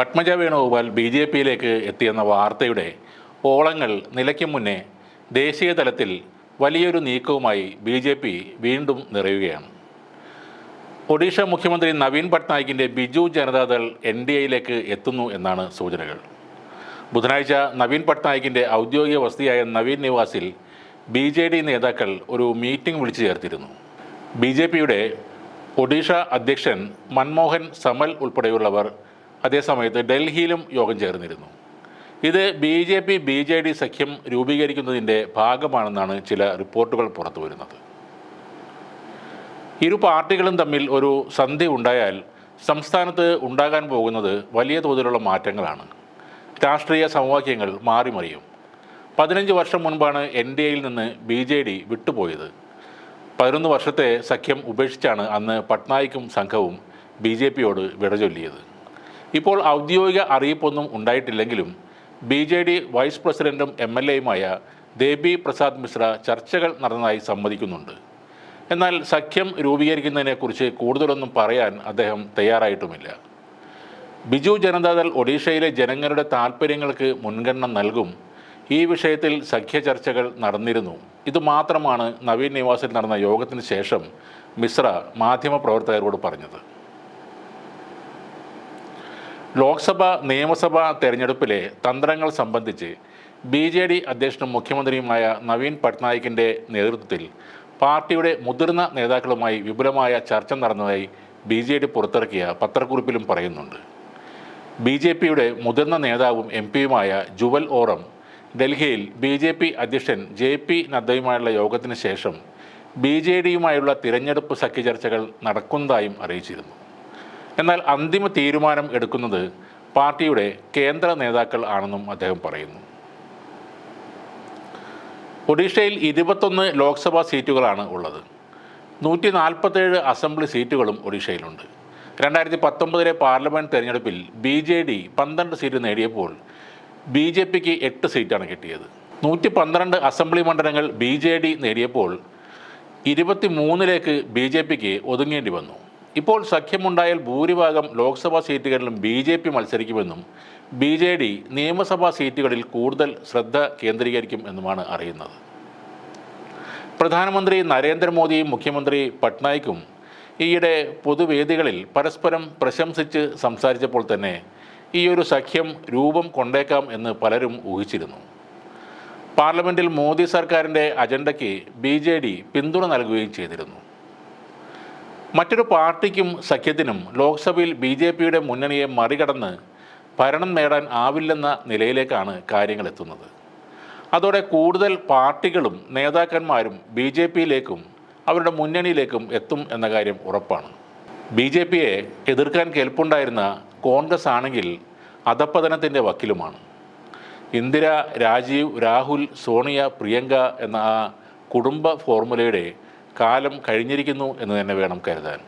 Padmaja Venugopal B J പിയിലേക്ക് എത്തിയെന്ന വാർത്തയുടെ ഓളങ്ങൾ നിലയ്ക്കും മുന്നേ ദേശീയ തലത്തിൽ വലിയൊരു നീക്കവുമായി ബി ജെ പി വീണ്ടും നിറയുകയാണ്. ഒഡീഷ മുഖ്യമന്ത്രി നവീൻ പട്നായിക്കിന്റെ ബിജു ജനതാദൾ എൻ ഡി എയിലേക്ക് എത്തുന്നു എന്നാണ് സൂചനകൾ. ബുധനാഴ്ച നവീൻ പട്നായിക്കിന്റെ ഔദ്യോഗിക വസതിയായ നവീൻ നിവാസിൽ ബി ജെ ഡി നേതാക്കൾ ഒരു മീറ്റിംഗ് വിളിച്ചു ചേർത്തിരുന്നു. ബി ജെ പിയുടെ ഒഡീഷ അധ്യക്ഷൻ മൻമോഹൻ സമൽ ഉൾപ്പെടെയുള്ളവർ അതേസമയത്ത് ഡൽഹിയിലും യോഗം ചേർന്നിരുന്നു. ഇത് B J P B J D സഖ്യം രൂപീകരിക്കുന്നതിന്റെ ഭാഗമാണെന്നാണ് ചില റിപ്പോർട്ടുകൾ പുറത്തു വരുന്നത്. ഇരു പാർട്ടികളും തമ്മിൽ ഒരു സന്ധി ഉണ്ടായാൽ സംസ്ഥാനത്ത് ഉണ്ടാകാൻ പോകുന്നത് വലിയ തോതിലുള്ള മാറ്റങ്ങളാണ്. രാഷ്ട്രീയ സമവാക്യങ്ങൾ മാറിമറിയും. പതിനഞ്ച് വർഷം മുൻപാണ് എൻ ഡി എയിൽ നിന്ന് ബി ജെ ഡി വിട്ടുപോയത്. പതിനൊന്ന് വർഷത്തെ സഖ്യം ഉപേക്ഷിച്ചാണ് അന്ന് പട്നായിക്കും സംഘവും ബി ജെ പിയോട് വിട ചൊല്ലിയത്. ഇപ്പോൾ ഔദ്യോഗിക അറിയിപ്പൊന്നും ഉണ്ടായിട്ടില്ലെങ്കിലും ബി ജെ ഡി വൈസ് പ്രസിഡന്റും എം എൽ എയുമായ ദേബി പ്രസാദ് മിശ്ര ചർച്ചകൾ നടന്നതായി സമ്മതിക്കുന്നുണ്ട്. എന്നാൽ സഖ്യം രൂപീകരിക്കുന്നതിനെക്കുറിച്ച് കൂടുതലൊന്നും പറയാൻ അദ്ദേഹം തയ്യാറായിട്ടുമില്ല. ബിജു ജനതാദൾ ഒഡീഷയിലെ ജനങ്ങളുടെ താൽപ്പര്യങ്ങൾക്ക് മുൻഗണന നൽകും ഈ വിഷയത്തിൽ സഖ്യ ചർച്ചകൾ നടന്നിരുന്നു. ഇതുമാത്രമാണ് നവീൻ നിവാസിൽ നടന്ന യോഗത്തിന് ശേഷം മിശ്ര മാധ്യമപ്രവർത്തകരോട് പറഞ്ഞത്. ലോക്സഭ നിയമസഭ തെരഞ്ഞെടുപ്പിലെ തന്ത്രങ്ങൾ സംബന്ധിച്ച് ബി ജെ ഡി അധ്യക്ഷനും മുഖ്യമന്ത്രിയുമായ നവീൻ പട്നായിക്കിന്റെ നേതൃത്വത്തിൽ പാർട്ടിയുടെ മുതിർന്ന നേതാക്കളുമായി വിപുലമായ ചർച്ച നടന്നതായി ബി ജെ ഡി പുറത്തിറക്കിയ പത്രക്കുറിപ്പിലും പറയുന്നുണ്ട്. ബി ജെ പിയുടെ മുതിർന്ന നേതാവും എം പിയുമായ ജുവൽ ഓറം ഡൽഹിയിൽ ബി ജെ പി അധ്യക്ഷൻ ജെ പി നദ്ദയുമായുള്ള യോഗത്തിന് ശേഷം ബി ജെ ഡിയുമായുള്ള തിരഞ്ഞെടുപ്പ് സഖ്യ ചർച്ചകൾ നടക്കുന്നതായും അറിയിച്ചിരുന്നു. എന്നാൽ അന്തിമ തീരുമാനം എടുക്കുന്നത് പാർട്ടിയുടെ കേന്ദ്ര നേതാക്കൾ ആണെന്നും അദ്ദേഹം പറയുന്നു. ഒഡീഷയിൽ ഇരുപത്തൊന്ന് ലോക്സഭാ സീറ്റുകളാണ് ഉള്ളത്. നൂറ്റി നാൽപ്പത്തേഴ് അസംബ്ലി സീറ്റുകളും ഒഡീഷയിലുണ്ട്. രണ്ടായിരത്തി പത്തൊമ്പതിലെ പാർലമെന്റ് തെരഞ്ഞെടുപ്പിൽ ബി ജെ ഡി പന്ത്രണ്ട് സീറ്റ് നേടിയപ്പോൾ ബി ജെ പിക്ക് എട്ട് സീറ്റാണ് കിട്ടിയത്. നൂറ്റി പന്ത്രണ്ട് അസംബ്ലി മണ്ഡലങ്ങൾ ബി ജെ ഡി നേടിയപ്പോൾ ഇരുപത്തി മൂന്നിലേക്ക് ബി ജെ പിക്ക് ഒതുങ്ങേണ്ടി വന്നു. ഇപ്പോൾ സഖ്യമുണ്ടായാൽ ഭൂരിഭാഗം ലോക്സഭാ സീറ്റുകളിലും ബി ജെ പി മത്സരിക്കുമെന്നും ബി ജെ ഡി നിയമസഭാ സീറ്റുകളിൽ കൂടുതൽ ശ്രദ്ധ കേന്ദ്രീകരിക്കും എന്നുമാണ് അറിയുന്നത്. പ്രധാനമന്ത്രി നരേന്ദ്രമോദിയും മുഖ്യമന്ത്രി പട്നായിക്കും ഈയിടെ പൊതുവേദികളിൽ പരസ്പരം പ്രശംസിച്ച് സംസാരിച്ചപ്പോൾ തന്നെ ഈ ഒരു സഖ്യം രൂപം കൊണ്ടേക്കാം എന്ന് പലരും ഊഹിച്ചിരുന്നു. പാർലമെന്റിൽ മോദി സർക്കാരിന്റെ അജണ്ടയ്ക്ക് ബി പിന്തുണ നൽകുകയും ചെയ്തിരുന്നു. മറ്റൊരു പാർട്ടിക്കും സഖ്യത്തിനും ലോക്സഭയിൽ ബി ജെ പിയുടെ മുന്നണിയെ മറികടന്ന് ഭരണം നേടാൻ ആവില്ലെന്ന നിലയിലേക്കാണ് കാര്യങ്ങൾ എത്തുന്നത്. അതോടെ കൂടുതൽ പാർട്ടികളും നേതാക്കന്മാരും ബി ജെ പിയിലേക്കും അവരുടെ മുന്നണിയിലേക്കും എത്തും എന്ന കാര്യം ഉറപ്പാണ്. ബി ജെ പിയെ എതിർക്കാൻ കെൽപ്പുണ്ടായിരുന്ന കോൺഗ്രസ് ആണെങ്കിൽ അധപ്പതനത്തിന്റെ വക്കിലുമാണ്. ഇന്ദിര രാജീവ് രാഹുൽ സോണിയ പ്രിയങ്ക എന്ന ആ കുടുംബ ഫോർമുലയുടെ കാലം കഴിഞ്ഞിരിക്കുന്നു എന്ന് തന്നെ വേണം കരുതാൻ.